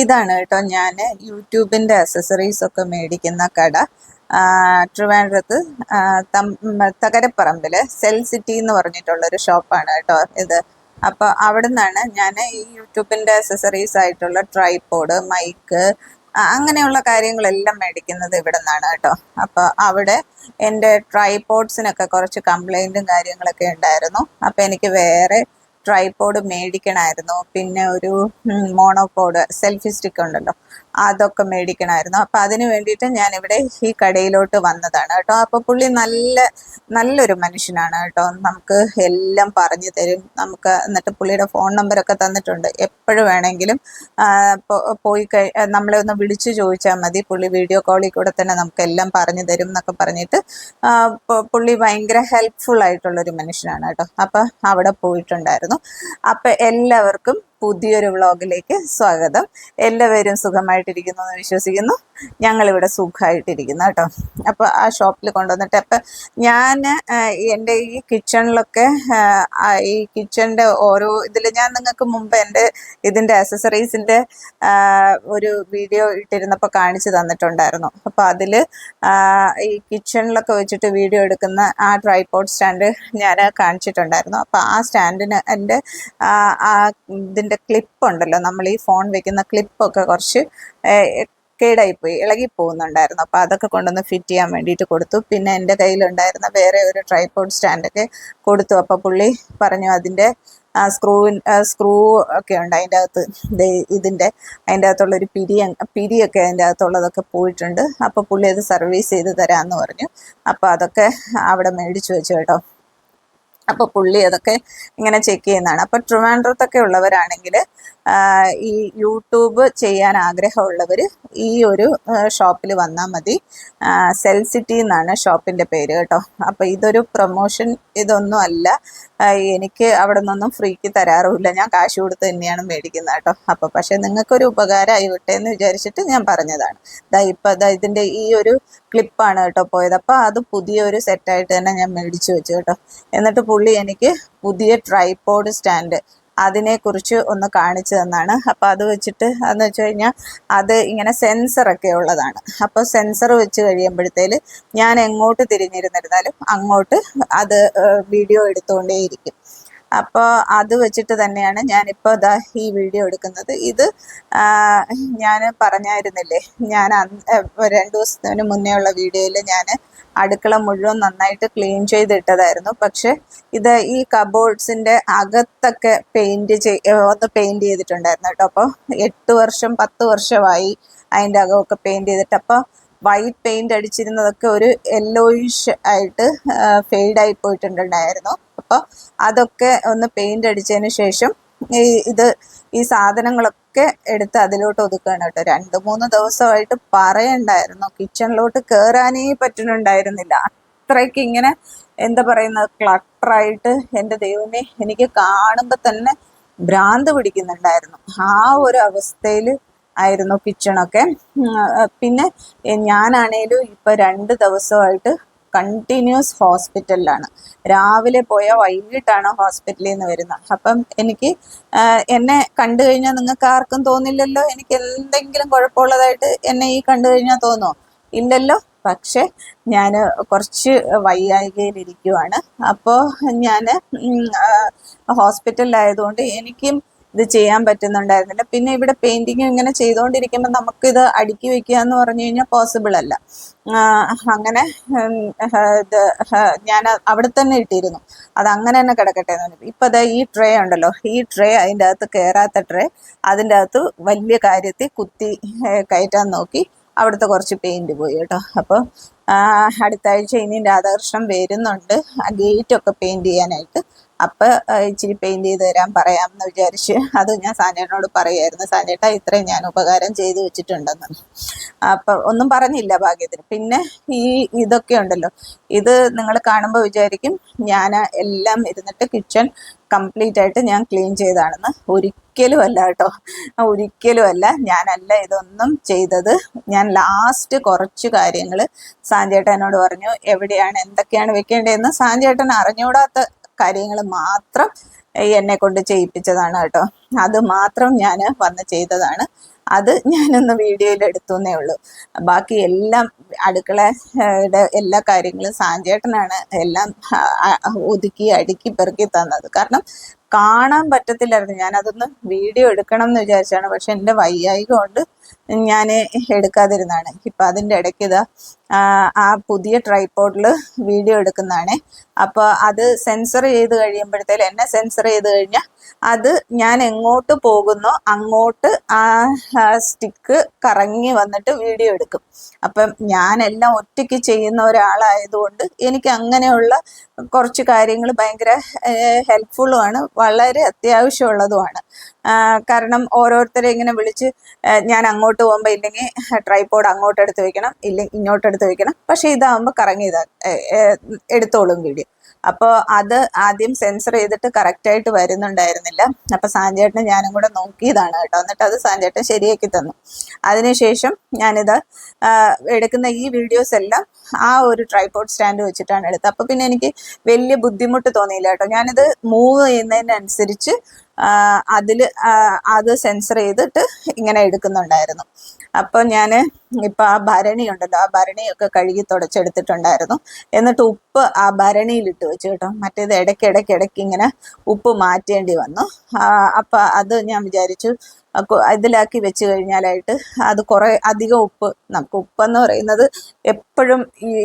ഇതാണ് കേട്ടോ ഞാൻ യൂട്യൂബിന്റെ അസസറീസ് ഒക്കെ മേടിക്കുന്ന കട. ട്രിവാൻഡ്രത്ത് തകരപ്പറമ്പിൽ സെൽ സിറ്റി എന്ന് പറഞ്ഞിട്ടുള്ളൊരു ഷോപ്പാണ് കേട്ടോ ഇത്. അപ്പോൾ അവിടെ നിന്നാണ് ഞാൻ ഈ യൂട്യൂബിന്റെ അസസറീസ് ആയിട്ടുള്ള ട്രൈപോഡ് മൈക്ക് അങ്ങനെയുള്ള കാര്യങ്ങളെല്ലാം മേടിക്കുന്നത് ഇവിടെ നിന്നാണ് കേട്ടോ. അപ്പോൾ അവിടെ എന്റെ ട്രൈപോഡ്സിനൊക്കെ കുറച്ച് കംപ്ലൈന്റും കാര്യങ്ങളൊക്കെ ഉണ്ടായിരുന്നു. അപ്പോൾ എനിക്ക് വേറെ ട്രൈപോഡ് മേടിക്കണമായിരുന്നു പിന്നെ ഒരു മോണോപോഡ് സെൽഫി സ്റ്റിക്ക് ഉണ്ടല്ലോ. അതൊക്കെ മേടിക്കണമായിരുന്നു. അപ്പം അതിന് വേണ്ടിയിട്ട് ഇവിടെ ഈ കടയിലോട്ട് വന്നതാണ് കേട്ടോ. അപ്പോൾ പുള്ളി നല്ല നല്ലൊരു മനുഷ്യനാണ് കേട്ടോ. നമുക്ക് എല്ലാം പറഞ്ഞു തരും. നമുക്ക് എന്നിട്ട് പുള്ളിയുടെ ഫോൺ നമ്പറൊക്കെ തന്നിട്ടുണ്ട്. എപ്പോഴും വേണമെങ്കിലും പോയി കഴി നമ്മളെ ഒന്ന് വിളിച്ചു ചോദിച്ചാൽ മതി. പുള്ളി വീഡിയോ കോളിൽ കൂടെ തന്നെ നമുക്ക് എല്ലാം പറഞ്ഞു തരും എന്നൊക്കെ പറഞ്ഞിട്ട് പുള്ളി ഭയങ്കര ഹെൽപ്ഫുൾ ആയിട്ടുള്ളൊരു മനുഷ്യനാണ് കേട്ടോ. അപ്പം അവിടെ പോയിട്ടുണ്ടായിരുന്നു. അപ്പം എല്ലാവർക്കും പുതിയൊരു വ്ളോഗിലേക്ക് സ്വാഗതം. എല്ലാവരും സുഖമായിട്ടിരിക്കുന്നു എന്ന് വിശ്വസിക്കുന്നു. ഞങ്ങളിവിടെ സുഖമായിട്ടിരിക്കുന്നു കേട്ടോ. അപ്പോൾ ആ ഷോപ്പിൽ കൊണ്ടുവന്നിട്ട് അപ്പം ഞാൻ എന്റെ ഈ കിച്ചണിലൊക്കെ ഈ കിച്ചണിന്റെ ഓരോ ഇതിൽ ഞാൻ നിങ്ങൾക്ക് മുമ്പ് എന്റെ ഇതിന്റെ അസസറീസിന്റെ ഒരു വീഡിയോ ഇട്ടിരുന്നപ്പോൾ കാണിച്ചു തന്നിട്ടുണ്ടായിരുന്നു. അപ്പോൾ അതിൽ ഈ കിച്ചണിലൊക്കെ വെച്ചിട്ട് വീഡിയോ എടുക്കുന്ന ആ ട്രൈപോഡ് സ്റ്റാൻഡ് ഞാൻ കാണിച്ചിട്ടുണ്ടായിരുന്നു. അപ്പോൾ ആ സ്റ്റാൻഡിന് എന്റെ ഇതിന്റെ ക്ലിപ്പ് ഉണ്ടല്ലോ. നമ്മൾ ഈ ഫോൺ വെക്കുന്ന ക്ലിപ്പൊക്കെ കുറച്ച് കേടായിപ്പോയി ഇളകി പോകുന്നുണ്ടായിരുന്നു അപ്പോൾ അതൊക്കെ കൊണ്ടുവന്ന് ഫിറ്റ് ചെയ്യാൻ വേണ്ടിയിട്ട് കൊടുത്തു. പിന്നെ എന്റെ കയ്യിലുണ്ടായിരുന്ന വേറെ ഒരു ട്രൈപോഡ് സ്റ്റാൻഡൊക്കെ കൊടുത്തു. അപ്പോൾ പുള്ളി പറഞ്ഞു അതിന്റെ സ്ക്രൂ സ്ക്രൂ ഒക്കെ ഉണ്ട് അതിന്റെ അകത്ത്. ഇതിന്റെ അതിന്റെ അകത്തുള്ളൊരു പിരി പിരിയൊക്കെ അതിന്റെ അകത്തുള്ളതൊക്കെ പോയിട്ടുണ്ട്. അപ്പോൾ പുള്ളി അത് സർവീസ് ചെയ്ത് തരാമെന്ന് പറഞ്ഞു. അപ്പോൾ അതൊക്കെ അവിടെ മേടിച്ചു വെച്ചു കേട്ടോ. അപ്പോൾ പുള്ളി അതൊക്കെ ഇങ്ങനെ ചെക്ക് ചെയ്യുന്നതാണ്. അപ്പോൾ ട്രിവാൻഡ്രത്തൊക്കെ ഉള്ളവരാണെങ്കിൽ ഈ യൂട്യൂബ് ചെയ്യാൻ ആഗ്രഹമുള്ളവർ ഈ ഒരു ഷോപ്പിൽ വന്നാൽ മതി. സെൽ സിറ്റി എന്നാണ് ഷോപ്പിന്റെ പേര് കേട്ടോ. അപ്പോൾ ഇതൊരു പ്രൊമോഷൻ ഇതൊന്നും അല്ല. എനിക്ക് അവിടെ നിന്നൊന്നും ഫ്രീക്ക് തരാറുമില്ല. ഞാൻ കാശ് കൊടുത്ത് തന്നെയാണ് മേടിക്കുന്നത് കേട്ടോ. അപ്പോൾ പക്ഷേ നിങ്ങൾക്കൊരു ഉപകാരമായി വിട്ടെ എന്ന് വിചാരിച്ചിട്ട് ഞാൻ പറഞ്ഞതാണ്. ദാ ഇപ്പം ദാ ഇതിന്റെ ഈ ഒരു ക്ലിപ്പാണ് കേട്ടോ പോയത്. അപ്പോൾ അത് പുതിയൊരു സെറ്റായിട്ട് തന്നെ ഞാൻ മേടിച്ചു വെച്ചു കേട്ടോ. എന്നിട്ട് പുള്ളി എനിക്ക് പുതിയ ട്രൈപോഡ് സ്റ്റാൻഡ് അതിനെക്കുറിച്ച് ഒന്ന് കാണിച്ചു തന്നാണ്. അപ്പോൾ അത് വെച്ചിട്ട് അതെന്ന് വെച്ച് കഴിഞ്ഞാൽ അത് ഇങ്ങനെ സെൻസറൊക്കെ ഉള്ളതാണ്. അപ്പോൾ സെൻസർ വെച്ച് കഴിയുമ്പോഴത്തേൽ ഞാൻ എങ്ങോട്ട് തിരിഞ്ഞിരുന്നിരുന്നാലും അങ്ങോട്ട് അത് വീഡിയോ എടുത്തുകൊണ്ടേയിരിക്കും അപ്പോൾ അത് വെച്ചിട്ട് തന്നെയാണ് ഞാനിപ്പോൾ ഇതാ ഈ വീഡിയോ എടുക്കുന്നത്. ഇത് ഞാൻ പറഞ്ഞായിരുന്നില്ലേ ഞാൻ രണ്ട് ദിവസത്തിന് മുന്നേ ഉള്ള വീഡിയോയിൽ ഞാൻ അടുക്കള മുഴുവൻ നന്നായിട്ട് ക്ലീൻ ചെയ്തിട്ടതായിരുന്നു. പക്ഷെ ഇത് ഈ കബോർഡ്സിന്റെ അകത്തൊക്കെ പെയിന്റ് ചെയ് ഒന്ന് പെയിന്റ് ചെയ്തിട്ടുണ്ടായിരുന്നു കേട്ടോ. അപ്പോൾ എട്ട് വർഷം പത്ത് വർഷമായി അതിന്റെ അകമൊക്കെ പെയിന്റ് ചെയ്തിട്ട്. അപ്പോൾ വൈറ്റ് പെയിന്റ് അടിച്ചിരുന്നതൊക്കെ ഒരു യെല്ലോയിഷ് ആയിട്ട് ഫെയ്ഡായി പോയിട്ടുണ്ടായിരുന്നു. അപ്പോൾ അതൊക്കെ ഒന്ന് പെയിന്റ് അടിച്ചതിന് ശേഷം ഈ ഇത് ഈ സാധനങ്ങളൊക്കെ എടുത്ത് അതിലോട്ട് ഒതുക്കുകയാണ് കേട്ടോ. രണ്ട് മൂന്ന് ദിവസമായിട്ട് പറയണ്ടായിരുന്നു. കിച്ചണിലോട്ട് കയറാനേ പറ്റുന്നുണ്ടായിരുന്നില്ല. അത്രയ്ക്ക് ഇങ്ങനെ എന്താ പറയുന്നത് ക്ലട്ടറായിട്ട് എന്റെ ദൈവമേ എനിക്ക് കാണുമ്പോൾ തന്നെ ഭ്രാന്ത് പിടിക്കുന്നുണ്ടായിരുന്നു. ആ ഒരു അവസ്ഥയിൽ ആയിരുന്നു കിച്ചണൊക്കെ പിന്നെ ഞാനാണേലും ഇപ്പൊ രണ്ട് ദിവസമായിട്ട് കണ്ടിന്യൂസ് ഹോസ്പിറ്റലിലാണ്. രാവിലെ പോയ വൈകിട്ടാണ് ഹോസ്പിറ്റലിൽ നിന്ന് വരുന്നത്. അപ്പം എനിക്ക് എന്നെ കണ്ടു കഴിഞ്ഞാൽ നിങ്ങൾക്ക് ആർക്കും തോന്നില്ലല്ലോ? എനിക്ക് എന്തെങ്കിലും കുഴപ്പമുള്ളതായിട്ട് എന്നെ ഈ കണ്ടു കഴിഞ്ഞാൽ തോന്നുമോ ഇല്ലല്ലോ. പക്ഷെ ഞാൻ കുറച്ച് വയ്യായികയിലിരിക്കുവാണ്. അപ്പോൾ ഞാൻ ഹോസ്പിറ്റലിലായതുകൊണ്ട് എനിക്കും ഇത് ചെയ്യാൻ പറ്റുന്നുണ്ടായിരുന്നില്ല. പിന്നെ ഇവിടെ പെയിന്റിങ് ഇങ്ങനെ ചെയ്തുകൊണ്ടിരിക്കുമ്പോൾ നമുക്കിത് അടുക്കി വെക്കുക എന്ന് പറഞ്ഞു കഴിഞ്ഞാൽ പോസിബിൾ അല്ല. അങ്ങനെ ഇത് ഞാൻ അവിടെ തന്നെ ഇട്ടിരുന്നു. അത് അങ്ങനെ തന്നെ കിടക്കട്ടെ എന്ന് പറഞ്ഞു. ഇപ്പം ഈ ട്രേ ഉണ്ടല്ലോ. ഈ ട്രേ അതിന്റെ അകത്ത് കയറാത്ത ട്രേ അതിന്റെ അകത്ത് വലിയ കാര്യത്തിൽ കുത്തി കയറ്റാൻ നോക്കി അവിടുത്തെ കുറച്ച് പെയിന്റ് പോയി കേട്ടോ. അപ്പോൾ അടുത്ത ആഴ്ച ഇനി രാധാകൃഷ്ണൻ വരുന്നുണ്ട്. ആ ഗേറ്റൊക്കെ പെയിന്റ് ചെയ്യാനായിട്ട്. അപ്പം ഇച്ചിരി പെയിന്റ് ചെയ്ത് തരാൻ പറയാമെന്ന് വിചാരിച്ച് അത് ഞാൻ സാനേട്ടനോട് പറയായിരുന്നു സാനേട്ട ഇത്രയും ഞാൻ ഉപകാരം ചെയ്തു വെച്ചിട്ടുണ്ടെന്ന്. അപ്പം ഒന്നും പറഞ്ഞില്ല ഭാഗ്യത്തിന്. പിന്നെ ഈ ഇതൊക്കെ ഉണ്ടല്ലോ. ഇത് നിങ്ങൾ കാണുമ്പോൾ വിചാരിക്കും ഞാൻ എല്ലാം ഇരുന്നിട്ട് കിച്ചൺ കംപ്ലീറ്റ് ആയിട്ട് ഞാൻ ക്ലീൻ ചെയ്താണെന്ന്. ഒരിക്കലും അല്ല കേട്ടോ. ഒരിക്കലും അല്ല. ഞാനല്ല ഇതൊന്നും ചെയ്തത്. ഞാൻ ലാസ്റ്റ് കുറച്ച് കാര്യങ്ങൾ സാഞ്ചേട്ടനോട് പറഞ്ഞു. എവിടെയാണ് എന്തൊക്കെയാണ് വെക്കേണ്ടതെന്ന് സാഞ്ചേട്ടൻ അറിഞ്ഞൂടാത്ത കാര്യങ്ങൾ മാത്രം എന്നെ കൊണ്ട് ചെയ്യിപ്പിച്ചതാണ് കേട്ടോ. അത് മാത്രം ഞാൻ വന്ന് ചെയ്തതാണ്. അത് ഞാനൊന്ന് വീഡിയോയിൽ എടുത്തുന്നേ ഉള്ളൂ. ബാക്കി എല്ലാം അടുക്കളയുടെ എല്ലാ കാര്യങ്ങളും സാഞ്ചേട്ടനാണ് എല്ലാം ഒതുക്കി അടുക്കി പെറുക്കി തന്നത്. കാരണം കാണാൻ പറ്റത്തില്ലായിരുന്നു. ഞാനതൊന്ന് വീഡിയോ എടുക്കണം എന്ന് വിചാരിച്ചാണ്. പക്ഷെ എന്റെ വയ്യായിക കൊണ്ട് ഞാൻ എടുക്കാതിരുന്നാണ്. ഇപ്പം അതിന്റെ ഇടയ്ക്ക് ഇതാ ആ, പുതിയ ട്രൈപ്പോഡിൽ വീഡിയോ എടുക്കുന്നതാണ്. അപ്പോൾ അത് സെൻസർ ചെയ്ത് കഴിയുമ്പോഴത്തേക്കും എന്നെ സെൻസർ ചെയ്ത് കഴിഞ്ഞാൽ അത് ഞാൻ എങ്ങോട്ട് പോകുന്നോ അങ്ങോട്ട് ആ സ്റ്റിക്ക് കറങ്ങി വന്നിട്ട് വീഡിയോ എടുക്കും. അപ്പം ഞാനെല്ലാം ഒറ്റയ്ക്ക് ചെയ്യുന്ന ഒരാളായതുകൊണ്ട് എനിക്ക് അങ്ങനെയുള്ള കുറച്ച് കാര്യങ്ങൾ ഭയങ്കര ഹെൽപ്ഫുള്ളുമാണ് വളരെ അത്യാവശ്യമുള്ളതുമാണ് കാരണം ഓരോരുത്തരെ ഇങ്ങനെ വിളിച്ച് ഞാൻ അങ്ങോട്ട് പോകുമ്പോൾ ഇല്ലെങ്കിൽ ട്രൈപോഡ് അങ്ങോട്ട് എടുത്ത് വെക്കണം ഇല്ലെങ്കിൽ ഇങ്ങോട്ട് എടുത്ത് വെക്കണം. പക്ഷേ ഇതാകുമ്പോൾ കറങ്ങി ഇതാ എടുത്തോളും വീഡിയോ. അപ്പോൾ അത് ആദ്യം സെൻസർ ചെയ്തിട്ട് കറക്റ്റായിട്ട് വരുന്നുണ്ടായിരുന്നില്ല. അപ്പോൾ സാഞ്ചേട്ടൻ ഞാനും കൂടെ നോക്കിയതാണ് കേട്ടോ. എന്നിട്ട് അത് സാഞ്ചേട്ടൻ ശരിയാക്കി തന്നു. അതിനുശേഷം ഞാനിത് എടുക്കുന്ന ഈ വീഡിയോസ് എല്ലാം ആ ഒരു ട്രൈപോഡ് സ്റ്റാൻഡ് വെച്ചിട്ടാണ് എടുത്തത്. അപ്പോൾ പിന്നെ എനിക്ക് വലിയ ബുദ്ധിമുട്ട് തോന്നിയില്ല കേട്ടോ. ഞാനിത് മൂവ് ചെയ്യുന്നതിനനുസരിച്ച് അതിൽ അത് സെൻസർ ചെയ്തിട്ട് ഇങ്ങനെ എടുക്കുന്നുണ്ടായിരുന്നു. അപ്പോൾ ഞാൻ ഇപ്പോൾ ആ ഭരണി ഉണ്ടല്ലോ ആ ഭരണിയൊക്കെ കഴുകി തുടച്ചെടുത്തിട്ടുണ്ടായിരുന്നു. എന്നിട്ട് ഉപ്പ് ആ ഭരണിയിലിട്ട് വെച്ചു കേട്ടോ. മറ്റേത് ഇടയ്ക്കിടയ്ക്ക് ഇടയ്ക്ക് ഇങ്ങനെ ഉപ്പ് മാറ്റേണ്ടി വന്നു. അപ്പം അത് ഞാൻ വിചാരിച്ചു ഇതിലാക്കി വെച്ച് കഴിഞ്ഞാലായിട്ട് അത് കുറേ അധികം ഉപ്പ് നമുക്ക് ഉപ്പെന്ന് പറയുന്നത് എപ്പോഴും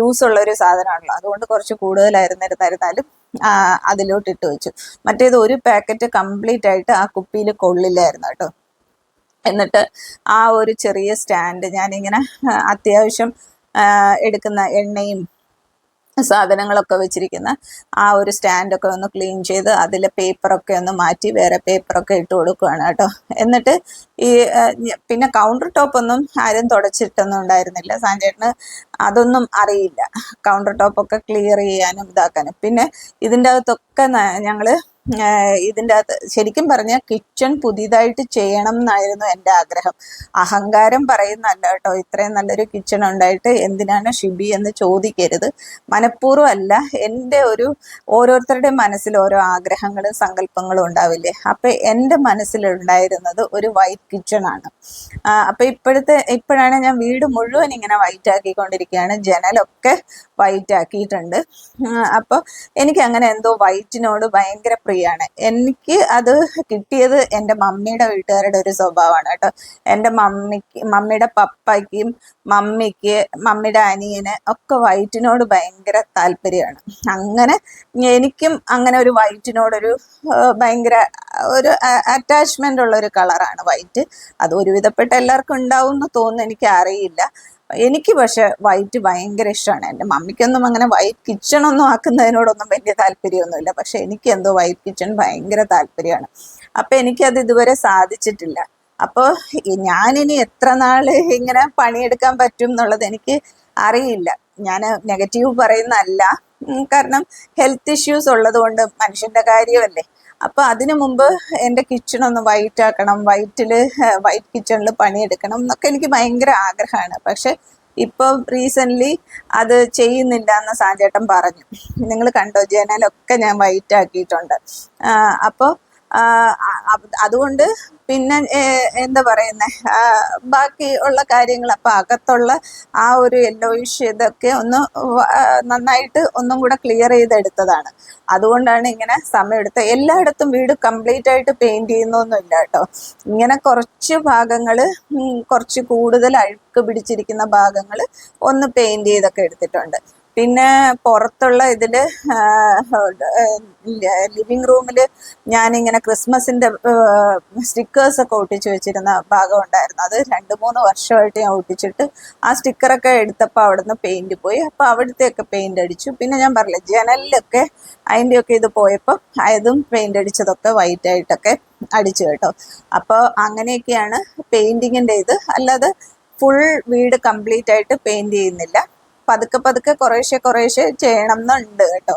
യൂസ് ഉള്ള ഒരു സാധനമാണല്ലോ. അതുകൊണ്ട് കുറച്ച് കൂടുതലായിരുന്നിരുന്നാലും ആ, അതിലോട്ട് ഇട്ട് വെച്ചു. മറ്റേത് ഒരു പാക്കറ്റ് കംപ്ലീറ്റ് ആയിട്ട് ആ കുപ്പിയിൽ കൊള്ളില്ലായിരുന്നു കേട്ടോ. എന്നിട്ട് ആ ഒരു ചെറിയ സ്റ്റാൻഡ് ഞാനിങ്ങനെ അത്യാവശ്യം എടുക്കുന്ന എണ്ണയും സാധനങ്ങളൊക്കെ വെച്ചിരിക്കുന്ന ആ ഒരു സ്റ്റാൻഡൊക്കെ ഒന്ന് ക്ലീൻ ചെയ്ത് അതിലെ പേപ്പറൊക്കെ ഒന്ന് മാറ്റി വേറെ പേപ്പറൊക്കെ ഇട്ട് കൊടുക്കുകയാണ് കേട്ടോ. എന്നിട്ട് ഈ പിന്നെ കൗണ്ടർ ടോപ്പ് ഒന്നും ആരും തുടച്ചിട്ടൊന്നും ഉണ്ടായിരുന്നില്ല. സാഞ്ചേട്ടന് അതൊന്നും അറിയില്ല. കൗണ്ടർ ടോപ്പൊക്കെ ക്ലിയർ ചെയ്യാനും ഇതാക്കാനും. പിന്നെ ഇതിന്റെ അകത്തൊക്കെ ഞങ്ങൾ ഇതിന്റെ അകത്ത് ശരിക്കും പറഞ്ഞാൽ കിച്ചൺ പുതിയതായിട്ട് ചെയ്യണം എന്നായിരുന്നു എന്റെ ആഗ്രഹം. അഹങ്കാരം പറയുന്നല്ല കേട്ടോ ഇത്രയും നല്ലൊരു കിച്ചൺ ഉണ്ടായിട്ട് എന്തിനാണ് ഷിബി എന്ന് ചോദിക്കരുത്. മനഃപൂർവം അല്ല എന്റെ ഒരു ഓരോരുത്തരുടെയും മനസ്സിൽ ഓരോ ആഗ്രഹങ്ങളും സങ്കല്പങ്ങളും ഉണ്ടാവില്ലേ? അപ്പൊ എന്റെ മനസ്സിലുണ്ടായിരുന്നത് ഒരു വൈറ്റ് കിച്ചൺ ആണ്. അപ്പൊ ഇപ്പോഴത്തെ ഇപ്പോഴാണ് ഞാൻ വീട് മുഴുവൻ ഇങ്ങനെ വൈറ്റ് ആക്കിക്കൊണ്ടിരിക്കുകയാണ്. ജനലൊക്കെ വൈറ്റ് ആക്കിയിട്ടുണ്ട്. അപ്പൊ എനിക്ക് അങ്ങനെ എന്തോ വൈറ്റിനോട് ഭയങ്കര പ്രിയാണ് എനിക്ക് അത് കിട്ടിയത് എന്റെ മമ്മിയുടെ വീട്ടുകാരുടെ ഒരു സ്വഭാവമാണ് കേട്ടോ. എന്റെ മമ്മിക്ക് മമ്മിയുടെ പപ്പയ്ക്കും മമ്മിക്ക് മമ്മിയുടെ അനിയന് ഒക്കെ വൈറ്റിനോട് ഭയങ്കര താല്പര്യമാണ്. അങ്ങനെ എനിക്കും അങ്ങനെ ഒരു വൈറ്റിനോടൊരു ഭയങ്കര ഒരു അറ്റാച്ച്മെന്റ് ഉള്ള ഒരു കളറാണ് വൈറ്റ്. അത് ഒരുവിധപ്പെട്ട എല്ലാവർക്കും ഉണ്ടാവും എന്ന് തോന്നുന്നു. എനിക്ക് അറിയില്ല എനിക്ക് പക്ഷെ വൈറ്റ് ഭയങ്കര ഇഷ്ടമാണ് എന്റെ മമ്മിക്കൊന്നും അങ്ങനെ വൈറ്റ് കിച്ചൺ ഒന്നും ആക്കുന്നതിനോടൊന്നും വലിയ താല്പര്യമൊന്നുമില്ല. പക്ഷെ എനിക്ക് എന്തോ വൈറ്റ് കിച്ചൺ ഭയങ്കര താല്പര്യമാണ്. അപ്പം എനിക്കത് ഇതുവരെ സാധിച്ചിട്ടില്ല. അപ്പോൾ ഞാനിനി എത്ര നാൾ ഇങ്ങനെ പണിയെടുക്കാൻ പറ്റും എന്നുള്ളത് എനിക്ക് അറിയില്ല. ഞാൻ നെഗറ്റീവ് പറയുന്നതല്ല. കാരണം ഹെൽത്ത് ഇഷ്യൂസ് ഉള്ളത് കൊണ്ട് മനുഷ്യന്റെ കാര്യമല്ലേ. അപ്പൊ അതിനു മുമ്പ് എന്റെ കിച്ചൺ ഒന്ന് വൈറ്റ് ആക്കണം. വൈറ്റിൽ വൈറ്റ് കിച്ചണിൽ പണിയെടുക്കണം എന്നൊക്കെ എനിക്ക് ഭയങ്കര ആഗ്രഹമാണ്. പക്ഷെ ഇപ്പൊ റീസെന്റ് അത് ചെയ്യുന്നില്ല എന്ന് സാഞ്ചേട്ടൻ പറഞ്ഞു. നിങ്ങൾ കണ്ടോ? ജനലൊക്കെ ഞാൻ വൈറ്റ് ആക്കിയിട്ടുണ്ട്. അപ്പോൾ അതുകൊണ്ട് പിന്നെ എന്താ പറയുന്നത് ബാക്കി ഉള്ള കാര്യങ്ങൾ അപ്പം അകത്തുള്ള ആ ഒരു യെല്ലോയിഷ് ഇതൊക്കെ ഒന്ന് നന്നായിട്ട് ഒന്നും കൂടെ ക്ലിയർ ചെയ്തെടുത്തതാണ്. അതുകൊണ്ടാണ് ഇങ്ങനെ സമയം എടുത്തത് എല്ലായിടത്തും വീട് കംപ്ലീറ്റ് ആയിട്ട് പെയിന്റ് ചെയ്യുന്നൊന്നുമില്ല കേട്ടോ ഇങ്ങനെ കുറച്ച് ഭാഗങ്ങൾ കുറച്ച് കൂടുതൽ അഴുക്ക് പിടിച്ചിരിക്കുന്ന ഭാഗങ്ങൾ ഒന്ന് പെയിന്റ് ചെയ്തൊക്കെ എടുത്തിട്ടുണ്ട്. പിന്നെ പുറത്തുള്ള ഇതിൽ ലിവിങ് റൂമിൽ ക്രിസ്മസിന്റെ സ്റ്റിക്കേഴ്സ് ഒക്കെ ഒട്ടിച്ച് വെച്ചിരുന്ന ഭാഗം ഉണ്ടായിരുന്നു. അത് രണ്ട് മൂന്ന് വർഷമായിട്ട് ഞാൻ ഒട്ടിച്ചിട്ട് ആ സ്റ്റിക്കറൊക്കെ എടുത്തപ്പോൾ അവിടുന്ന് പെയിന്റ് പോയി. അപ്പോൾ അവിടുത്തെയൊക്കെ പെയിന്റ് അടിച്ചു. പിന്നെ ഞാൻ പറഞ്ഞില്ല ജനലിലൊക്കെ അതിന്റെയൊക്കെ ഇത് പോയപ്പോൾ അതും പെയിന്റ് അടിച്ചതൊക്കെ വൈറ്റ് ആയിട്ടൊക്കെ അടിച്ചു കേട്ടോ. അപ്പോൾ അങ്ങനെയൊക്കെയാണ് പെയിന്റിങ്ങിന്റെ ഇത്. അല്ലാതെ ഫുൾ വീട് കംപ്ലീറ്റ് ആയിട്ട് പെയിന്റ് ചെയ്യുന്നില്ല. പതുക്കെ പതുക്കെ കുറേശ്ശെ കുറേശ്ശെ ചെയ്യണം എന്നുണ്ട് കേട്ടോ.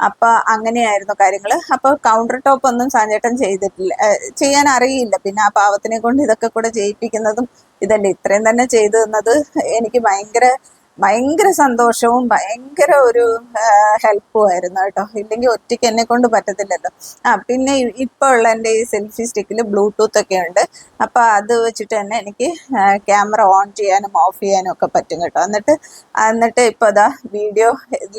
അപ്പൊ അങ്ങനെയായിരുന്നു കാര്യങ്ങൾ അപ്പൊ കൗണ്ടർ ടോപ്പ് ഒന്നും സാഞ്ചേട്ടൻ ചെയ്തിട്ടില്ല ചെയ്യാൻ അറിയില്ല. പിന്നെ ആ പാവത്തിനെ കൊണ്ട് ഇതൊക്കെ കൂടെ ചെയ്യിപ്പിക്കുന്നതും ഇതല്ലേ. ഇത്രയും തന്നെ ചെയ്തു തന്നത് എനിക്ക് ഭയങ്കര ഭയങ്കര സന്തോഷവും ഭയങ്കര ഒരു ഹെൽപ്പും ആയിരുന്നു കേട്ടോ. ഇല്ലെങ്കിൽ ഒറ്റയ്ക്ക് എന്നെ കൊണ്ട് പറ്റത്തില്ലല്ലോ. ആ പിന്നെ ഇപ്പോൾ ഉള്ള എന്റെ ഈ സെൽഫി സ്റ്റിക്കിൽ ബ്ലൂടൂത്ത് ഒക്കെ ഉണ്ട്. അപ്പോൾ അത് വെച്ചിട്ട് തന്നെ എനിക്ക് ക്യാമറ ഓൺ ചെയ്യാനും ഓഫ് ചെയ്യാനും ഒക്കെ പറ്റും കേട്ടോ. എന്നിട്ട് എന്നിട്ട് ഇപ്പോൾ അതാ വീഡിയോ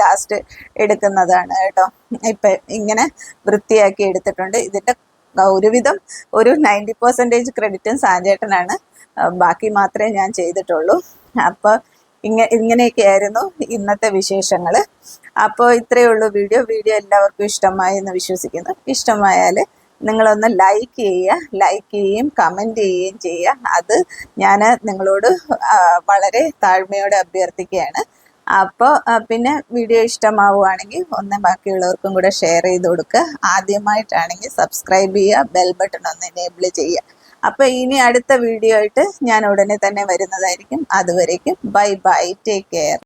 ലാസ്റ്റ് എടുക്കുന്നതാണ് കേട്ടോ. ഇപ്പം ഇങ്ങനെ വൃത്തിയാക്കി എടുത്തിട്ടുണ്ട്. ഇതിന്റെ ഒരുവിധം ഒരു നയന്റി പെർസെന്റേജ് ക്രെഡിറ്റും സാഞ്ചേട്ടനാണ് ബാക്കി മാത്രമേ ഞാൻ ചെയ്തിട്ടുള്ളൂ. അപ്പോൾ ഇങ്ങ ഇങ്ങനെയൊക്കെയായിരുന്നു ഇന്നത്തെ വിശേഷങ്ങൾ അപ്പോൾ ഇത്രയേ ഉള്ളൂ വീഡിയോ. വീഡിയോ എല്ലാവർക്കും ഇഷ്ടമായി എന്ന് വിശ്വസിക്കുന്നു. ഇഷ്ടമായാൽ നിങ്ങളൊന്ന് ലൈക്ക് ചെയ്യുക ലൈക്ക് ചെയ്യുകയും കമന്റ് ചെയ്യുകയും ചെയ്യുക. അത് ഞാൻ നിങ്ങളോട് വളരെ താഴ്മയോടെ അഭ്യർത്ഥിക്കുകയാണ്. അപ്പോൾ പിന്നെ വീഡിയോ ഇഷ്ടമാവുകയാണെങ്കിൽ ഒന്ന് ബാക്കിയുള്ളവർക്കും കൂടെ ഷെയർ ചെയ്ത് കൊടുക്കുക. ആദ്യമായിട്ടാണെങ്കിൽ സബ്സ്ക്രൈബ് ചെയ്യുക ബെൽ ബട്ടൺ ഒന്ന് എനേബിൾ ചെയ്യുക. അപ്പോൾ ഇനി അടുത്ത വീഡിയോ ആയിട്ട് ഞാൻ ഉടനെ തന്നെ വരുന്നതായിരിക്കും. അതുവരേക്കും ബൈ ബൈ. Take care